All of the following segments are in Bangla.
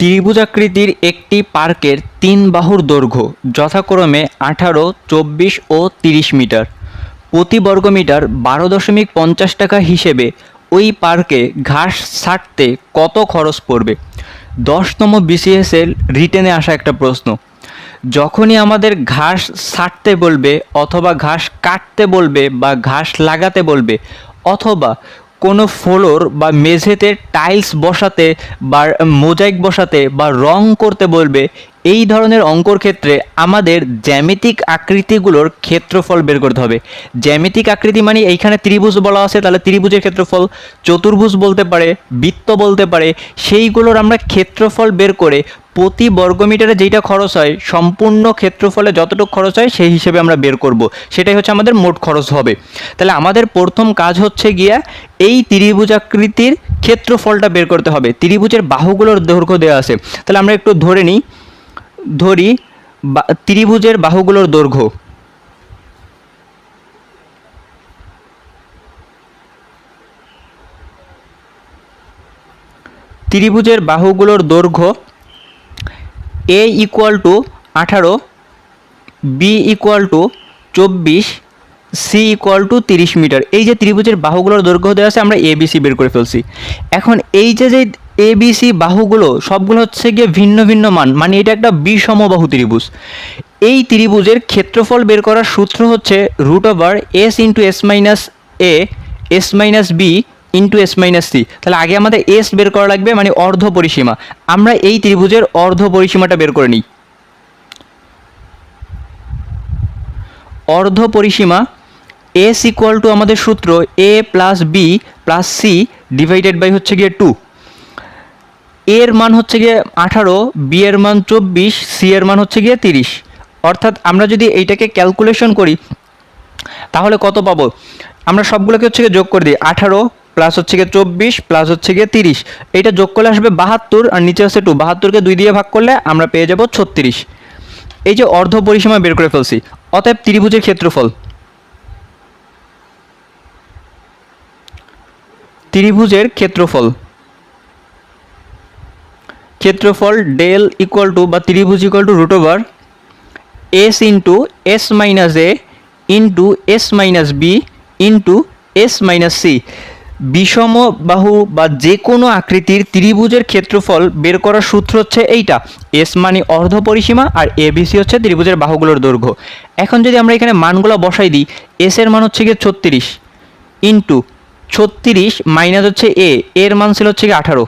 ত্রিভুজাকৃতির একটি পার্কের তিন বাহুর দৈর্ঘ্য যথাক্রমে আঠারো, চব্বিশ ও তিরিশ মিটার। প্রতি বর্গমিটার বারো দশমিক পঞ্চাশ টাকা হিসেবে ওই পার্কে ঘাস ছাঁটতে কত খরচ পড়বে? দশতম বিসিএসের রিটেনে আসা একটা প্রশ্ন। যখনই আমাদের ঘাস ছাঁটতে বলবে অথবা ঘাস কাটতে বলবে বা ঘাস লাগাতে বলবে অথবা কোনো ফ্লোর বা মেঝেতে টাইলস বসাতে বা মোজাইক বসাতে বা রং করতে বলবে, এই ধরনের অঙ্কর ক্ষেত্রে আমাদের জ্যামিতিক আকৃতিগুলোর ক্ষেত্রফল বের করতে হবে। জ্যামিতিক আকৃতি মানে এইখানে ত্রিভুজ বলা আছে, তাহলে ত্রিভুজের ক্ষেত্রফল চতুর্ভুজ বলতে পারে, বৃত্ত বলতে পারে, সেইগুলোর আমরা ক্ষেত্রফল বের করে প্রতি বর্গমিটারে যেইটা খরচ হয়, সম্পূর্ণ ক্ষেত্রফলে যতটুকু খরচ হয়, সেই হিসেবে আমরা বের করব। সেটাই হচ্ছে আমাদের মোট খরচ হবে। তাহলে আমাদের প্রথম কাজ হচ্ছে গিয়া এই ত্রিভুজাকৃতির ক্ষেত্রফলটা বের করতে হবে। ত্রিভুজের বাহুগুলোর দৈর্ঘ্য দেওয়া আছে। তাহলে আমরা একটু ধরে নিই। ধরি ত্রিভুজের বাহুগুলোর দৈর্ঘ্য। ত্রিভুজের বাহুগুলোর দৈর্ঘ্য এ ইকুয়াল টু আঠারো বি ইকুয়াল টু চব্বিশ সি ইকুয়াল টু তিরিশ মিটার। এই যে ত্রিভুজের বাহুগুলোর দৈর্ঘ্য দেওয়া আছে, আমরা এবিসি বের করে ফেলছি। এখন এই যে যে এবিসি বাহুগুলো, সবগুলো হচ্ছে গিয়ে ভিন্ন ভিন্ন মান মানে এটা একটা বিষমবাহু ত্রিভুজ। এই ত্রিভুজের ক্ষেত্রফল বের করার সূত্র হচ্ছে root over S into S minus A S minus B into S minus C তাহলে আগে আমাদের এস বের করা লাগবে মানে অর্ধ পরিসীমা। আমরা এই ত্রিভুজের অর্ধ পরিসীমাটা বের করে নিই। অর্ধ পরিসীমা এস ইকুয়াল টু আমাদের সূত্র A plus B plus C divided by হচ্ছে গিয়ে টু এর মান হচ্ছে গিয়ে আঠারো বি এর মান চব্বিশ সি এর মান হচ্ছে গিয়ে তিরিশ। অর্থাৎ আমরা যদি এইটাকে ক্যালকুলেশন করি, তাহলে কত পাবো? আমরা সবগুলোকে হচ্ছে যোগ করে দিই। আঠারো প্লাস হচ্ছে গিয়ে চব্বিশ, প্লাস হচ্ছে গিয়ে তিরিশ। এইটা যোগ করলে আসবে বাহাত্তর, আর নিচে হচ্ছে টু বাহাত্তরকে দুই দিয়ে ভাগ করলে আমরা পেয়ে যাব ছত্রিশ। এই যে অর্ধ পরিসীমা বের করে ফেলছি, অতএব ত্রিভুজের ক্ষেত্রফল। ত্রিভুজের ক্ষেত্রফল। ক্ষেত্রফল ডেল ইকুয়াল টু বা ত্রিভুজ equal to root over S into S minus A into S minus B into S minus C বিষম, বাহু বা যে কোনো আকৃতির ত্রিভুজের ক্ষেত্রফল বের করার সূত্র হচ্ছে এইটা। এস মানে অর্ধ পরিসীমা আর এ বিসি হচ্ছে ত্রিভুজের বাহুগুলোর দৈর্ঘ্য। এখন যদি আমরা এখানে মানগুলো বসাই দিই এস এর মান হচ্ছে গিয়ে ছত্রিশ ইন্টু ছত্রিশ মাইনাস হচ্ছে এ এর মান ছিল হচ্ছে গিয়ে আঠারো।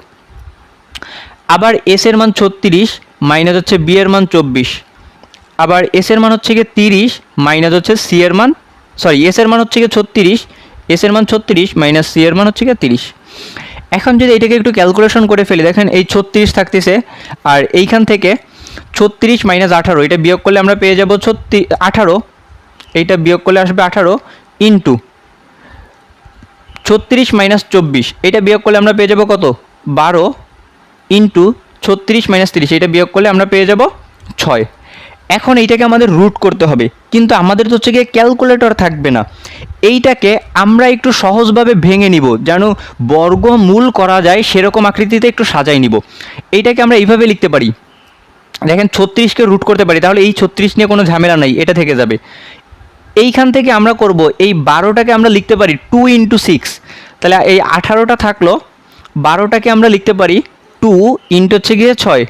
আবার এস এর মান ছত্রিশ মাইনাস হচ্ছে বি এর মান চব্বিশ। আবার এস এর মান হচ্ছে গিয়ে তিরিশ মাইনাস হচ্ছে সি এর মান, সরি এস এর মান হচ্ছে গিয়ে ছত্রিশ এস এর মান ছত্রিশ মাইনাস সি এর মান হচ্ছে গিয়ে তিরিশ। এখন যদি এটাকে একটু ক্যালকুলেশন করে ফেলি, দেখেন এই ছত্রিশ থাকতেছে, আর এইখান থেকে ছত্রিশ মাইনাস আঠারো, এটা বিয়োগ করলে আমরা পেয়ে যাব ছত্রি, আঠারো, এইটা বিয়োগ করলে আসবে আঠারো ইন্টু ছত্রিশ মাইনাস চব্বিশ, এটা বিয়োগ করলে আমরা পেয়ে যাব কত? বারো ইন্টু ছত্রিশ মাইনাস তিরিশ, এটা বিয়োগ করলে আমরা পেয়ে যাব ছয়। এখন এইটাকে আমাদের রুট করতে হবে। কিন্তু আমাদের তো হচ্ছে গিয়ে ক্যালকুলেটর থাকবে না। এইটাকে আমরা একটু সহজভাবে ভেঙে নিব, যেন বর্গমূল করা যায় সেরকম আকৃতিতে একটু সাজাই নিব। এইটাকে আমরা এইভাবে লিখতে পারি। দেখেন ছত্রিশকে রুট করতে পারি, তাহলে এই ছত্রিশ নিয়ে কোনো ঝামেলা নাই, এটা থেকে যাবে। এইখান থেকে আমরা করব, এই বারোটাকে আমরা লিখতে পারি টু ইন্টু সিক্স তাহলে এই আঠারোটা থাকল, বারোটাকে আমরা লিখতে পারি টু ইন্টু হচ্ছে গিয়ে ছয়,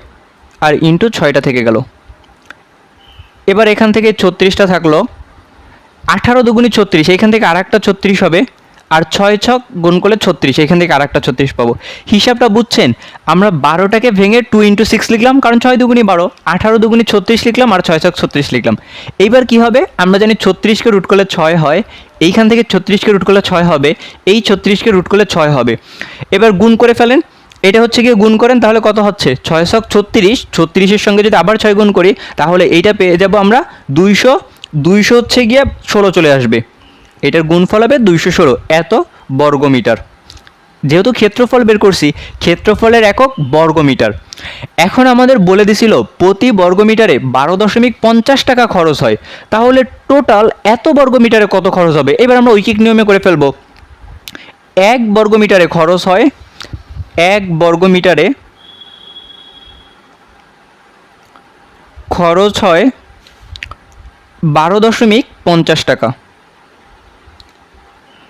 আর ইন্টু ছয়টা থেকে গেল। এবার এখান থেকে ছত্রিশটা থাকল। আঠারো দুগুনি ছত্রিশ, এখান থেকে আর একটা ছত্রিশ হবে। আর ছয় ছক গুণ করলে ছত্রিশ, এখান থেকে আর একটা ছত্রিশ পাবো। হিসাবটা বুঝছেন? আমরা বারোটাকে ভেঙে টু ইন্টু সিক্স লিখলাম, কারণ ছয় দুগুনি বারো। আঠারো দুগুনি ছত্রিশ লিখলাম আর ছয় ছক ছত্রিশ লিখলাম। এইবার কি হবে? আমরা জানি ছত্রিশকে রুট করলে ছয় হয়। এইখান থেকে ছত্রিশকে রুট করলে ছয় হবে। এই ছত্রিশকে রুট করলে ছয় হবে। এবার গুণ করে ফেলেন। এটা হচ্ছে গিয়ে গুণ করেন, তাহলে কত হচ্ছে? ছয় শক ছত্রিশ, ছত্রিশের সঙ্গে যদি আবার ছয় গুণ করি, তাহলে এইটা পেয়ে যাব আমরা দুইশো দুইশো হচ্ছে গিয়ে ষোলো চলে আসবে। এটার গুণফল হবে দুইশো ষোলো, এত বর্গমিটার। যেহেতু ক্ষেত্রফল বের করছি, ক্ষেত্রফলের একক বর্গমিটার। এখন আমাদের বলে দিছিল, প্রতি বর্গমিটারে বারো দশমিক পঞ্চাশ টাকা খরচ হয়। তাহলে টোটাল এত বর্গমিটারে কত খরচ হবে? এবার আমরা ঐকিক নিয়মে করে ফেলব। এক বর্গমিটারে খরচ হয় এক বর্গমিটারে খরচ হয় বারো দশমিক পঞ্চাশ টাকা।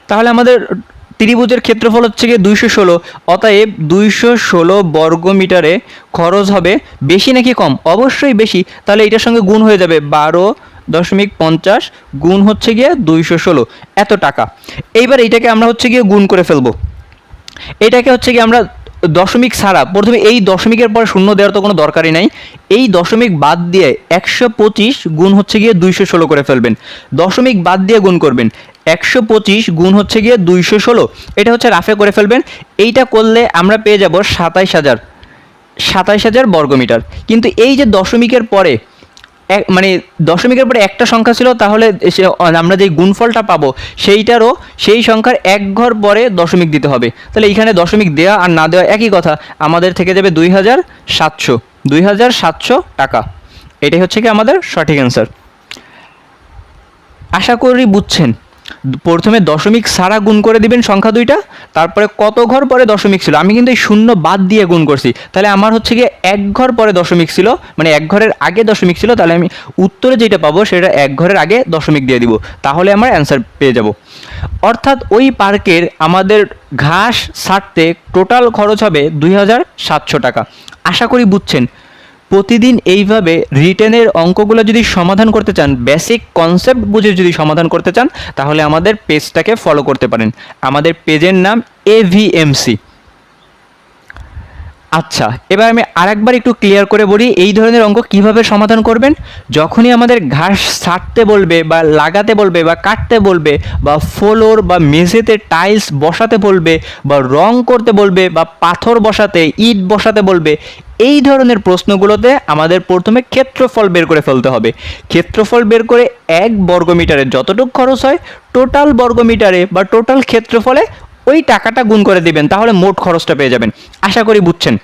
তাহলে আমাদের ত্রিভুজের ক্ষেত্রফল হচ্ছে গিয়ে দুইশো ষোলো, অতএব দুইশো ষোলো বর্গ মিটারে খরচ হবে বেশি নাকি কম? অবশ্যই বেশি। তাহলে এটার সঙ্গে গুণ হয়ে যাবে বারো দশমিক পঞ্চাশ গুণ হচ্ছে গিয়ে দুইশো ষোলো। এত টাকা। এইবার এইটাকে আমরা হচ্ছে গিয়ে গুণ করে ফেলব। এটাকে হচ্ছে কি আমরা দশমিক ছাড়া, প্রথমে এই দশমিকের পরে শূন্য দেওয়ার তো কোনো দরকারই নাই, এই দশমিক বাদ দিয়ে একশো পঁচিশ গুণ হচ্ছে গিয়ে দুইশো ষোলো করে ফেলবেন। দশমিক বাদ দিয়ে গুণ করবেন, একশো পঁচিশ গুণ হচ্ছে গিয়ে দুইশো ষোলো, এটা হচ্ছে রাফে করে ফেলবেন, এইটা করলে আমরা পেয়ে যাব সাতাইশ হাজার সাতাইশ হাজার বর্গমিটার। কিন্তু এই যে দশমিকের পরে মানে দশমিকের পরে একটা সংখ্যা ছিল, তাহলে আমরা যে গুণফলটা পাবো, সেইটারও সেই সংখ্যার এক ঘর পরে দশমিক দিতে হবে। তাহলে এইখানে দশমিক দেওয়া আর না দেওয়া একই কথা। আমাদের থেকে যাবে দুই হাজার সাতশো। দুই হাজার সাতশো টাকা। এটাই হচ্ছে কি আমাদের সঠিক অ্যান্সার আশা করি বুঝছেন। প্রথমে দশমিক সারা গুণ করে দিবেন সংখ্যা দুইটা, তারপরে কত ঘর পরে দশমিক ছিল? আমি কিন্তু এই শূন্য বাদ দিয়ে গুণ করছি। তাহলে আমার হচ্ছে গিয়ে এক ঘর পরে দশমিক ছিল মানে এক ঘরের আগে দশমিক ছিল, তাহলে আমি উত্তরে যেটা পাবো সেটা এক ঘরের আগে দশমিক দিয়ে দিব। তাহলে আমার অ্যান্সার পেয়ে যাব। অর্থাৎ ওই পার্কের আমাদের ঘাস ছাড়তে টোটাল খরচ হবে দুই হাজার সাতশো টাকা। আশা করি বুঝছেন। প্রতিদিন এইভাবে রিটেনের অঙ্কগুলো যদি সমাধান করতে চান বেসিক কনসেপ্ট বুঝে যদি সমাধান করতে চান, তাহলে আমাদের পেজটাকে ফলো করতে পারেন। আমাদের পেজের নাম এভিএমসি আচ্ছা এবার আমি আরেকবার একটু ক্লিয়ার করে বলি এই ধরনের অঙ্ক কীভাবে সমাধান করবেন? যখনই আমাদের ঘাস ছাড়তে বলবে বা লাগাতে বলবে বা কাটতে বলবে বা ফ্লোর বা মেঝেতে টাইলস বসাতে বলবে বা রং করতে বলবে বা পাথর বসাতে, ইট বসাতে বলবে, এই ধরনের প্রশ্নগুলোতে আমাদের প্রথমে ক্ষেত্রফল বের করে ফেলতে হবে। ক্ষেত্রফল বের করে এক বর্গমিটারে যতটুকু খরচ হয় টোটাল বর্গমিটারে বা টোটাল ক্ষেত্রফলে ওই টাকাটা গুণ করে দিবেন তাহলে মোট খরচটা পেয়ে যাবেন। আশা করি বুঝছেন।